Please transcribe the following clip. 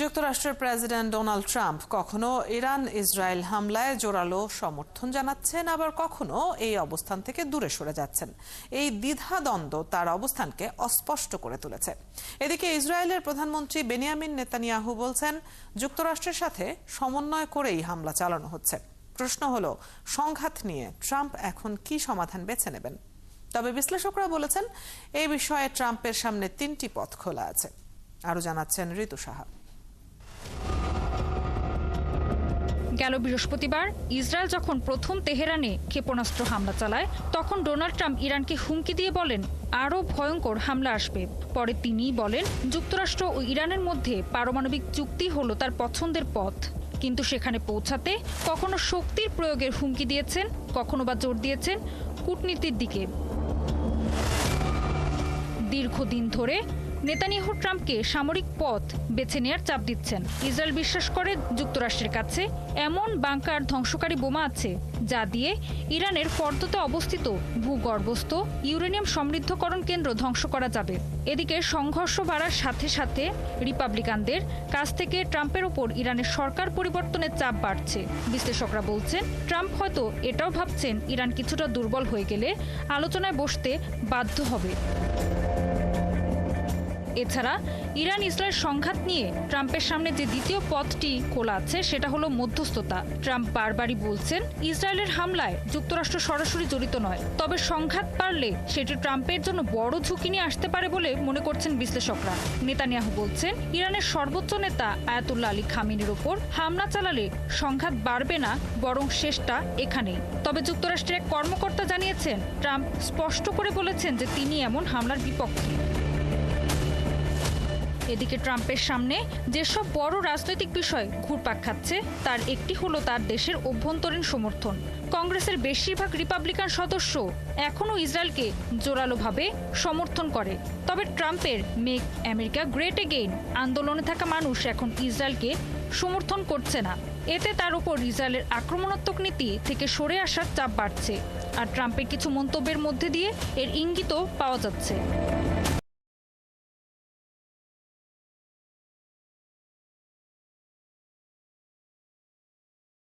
যুক্তরাষ্ট্রের president Donald Trump কখনো Iran Israel হামলায় জোরালো সমর্থন জানাচ্ছেন, আবার কখনো এই অবস্থান থেকে দূরে সরে যাচ্ছেন। এই দ্বিধাদ্বন্দ্ব তার অবস্থানকে অস্পষ্ট করে তুলেছে। এদিকে ইসরায়েলের প্রধানমন্ত্রী বেনিয়ামিন নেতানিয়াহু বলছেন, যুক্তরাষ্ট্রের সাথে সমন্বয় করেই হামলা চালানো হচ্ছে। প্রশ্ন হলো, সংঘাত নিয়ে ট্রাম্প এখন কি সমাধান বেছে নেবেন? তবে বিশ্লেষকরা বলেছেন এই বিষয়ে ট্রাম্পের সামনে তিনটি পথ খোলা আছে। আরও জানাচ্ছেন ঋতু সাহা। গেল বৃহস্পতিবার। ইসরায়েল যখন প্রথম তেহরানে ক্ষেপণাস্ত্র হামলা চালায়, তখন ডোনাল্ড ট্রাম্প ইরানকে হুমকি দিয়ে বলেন, আরও ভয়ঙ্কর হামলা আসবে। পরে তিনিই বলেন, যুক্তরাষ্ট্র ও ইরানের মধ্যে পারমাণবিক চুক্তি হলো তার পছন্দের পথ। কিন্তু সেখানে পৌঁছাতে কখনো শক্তির প্রয়োগের হুমকি দিয়েছেন, কখনো বা জোর দিয়েছেন কূটনীতির দিকে। দীর্ঘদিন ধরে নেতানিয়াহু ট্রাম্পকে সামরিক পথ বেছে নেয়ার চাপ দিচ্ছেন। ইসরায়েল বিশ্বাস করে যুক্তরাষ্ট্রের কাছে এমন বাংকার ধ্বংসকারী বোমা আছে যা দিয়ে ইরানের ফর্দতে অবস্থিত ভূগর্ভস্থ ইউরেনিয়াম সমৃদ্ধকরণ কেন্দ্র ধ্বংস করা যাবে। এদিকে সংঘর্ষ বাড়ার সাথে সাথে রিপাবলিকানদের কাছ থেকে ট্রাম্পের ওপর ইরানের সরকার পরিবর্তনের চাপ বাড়ছে। বিশ্লেষকরা বলছেন, ট্রাম্প হয়তো এটাও ভাবছেন, ইরান কিছুটা দুর্বল হয়ে গেলে আলোচনায় বসতে বাধ্য হবে। এছাড়া ইরান ইসরায়েল সংঘাত নিয়ে ট্রাম্পের সামনে যে দ্বিতীয় পথটি খোলা আছে, সেটা হলো মধ্যস্থতা। ট্রাম্প বারবারই বলছেন, ইসরায়েলের হামলায় যুক্তরাষ্ট্র সরাসরি জড়িত নয়। তবে সংঘাত পারলে সেটি ট্রাম্পের জন্য বড় ঝুঁকি নিয়ে আসতে পারে বলে মনে করছেন বিশ্লেষকরা। নেতানিয়াহু বলছেন, ইরানের সর্বোচ্চ নেতা আয়াতুল্লাহ আলী খামিনের ওপর হামলা চালালে সংঘাত বাড়বে না, বরং শেষটা এখানেই। তবে যুক্তরাষ্ট্রের এক কর্মকর্তা জানিয়েছেন, ট্রাম্প স্পষ্ট করে বলেছেন যে তিনি এমন হামলার বিপক্ষে। এদিকে ট্রাম্পের সামনে যেসব বড় রাজনৈতিক বিষয় ঘুরপাক খাচ্ছে, তার একটি হলো তার দেশের অভ্যন্তরীণ সমর্থন। কংগ্রেসের বেশিরভাগ রিপাবলিকান সদস্য এখনও ইসরায়েলকে জোরালোভাবে সমর্থন করে। তবে ট্রাম্পের মেক আমেরিকা গ্রেট এগেইন আন্দোলনে থাকা মানুষ এখন ইসরায়েলকে সমর্থন করছে না। এতে তার উপর ইসরায়েলের আক্রমণাত্মক নীতি থেকে সরে আসার চাপ বাড়ছে। আর ট্রাম্পের কিছু মন্তব্যের মধ্যে দিয়ে এর ইঙ্গিতও পাওয়া যাচ্ছে।